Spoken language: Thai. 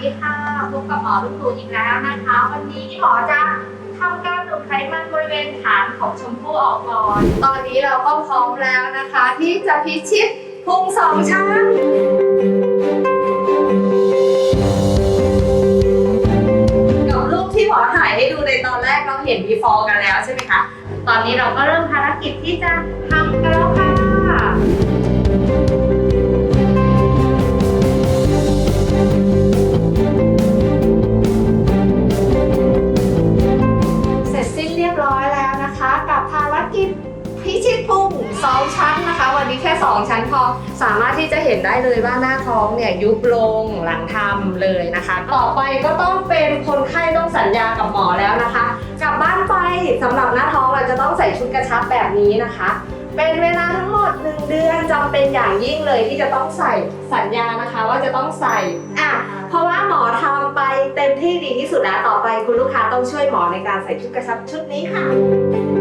ดีค่ะพบกับหมอลูกตูอีกแล้วนะคะ วันนี้หมอจะทำการดูดไขมันบริเวณฐานของชมพู่ออกก่อน ตอนนี้เราก็พร้อมแล้วนะคะ ที่จะพิชิตพุงสองชั้นกับรูปที่หมอถ่ายให้ดูในตอนแรกเราเห็น before กันแล้วใช่ไหมคะ ตอนนี้เราก็เริ่มภารกิจที่จะทำกันแล้วค่ะ เรียบร้อยแล้วนะคะ กับภารกิจพิชิตพุงสองชั้นนะคะ วันนี้แค่ 2 ชั้นพอสามารถที่จะเห็นได้เลยว่าหน้าท้องเนี่ยยุบลงหลังทำเลยนะคะ ต่อไปก็ต้องเป็นคนไข้ต้องสัญญากับหมอแล้วนะคะ กลับบ้านไปสำหรับหน้าท้องเราจะต้องใส่ชุดกระชับแบบนี้นะคะ เป็นเวลาทั้งหมด 1 เดือนจำเป็นอย่างยิ่งเลยที่จะต้องใส่สัญญานะคะ ว่าจะต้องใส่อะเพราะว่าหมอทำ ไปเต็มที่ดีที่สุดแล้วต่อไปคุณลูกค้าต้องช่วยหมอในการใส่ชุดกระชับชุดนี้ค่ะ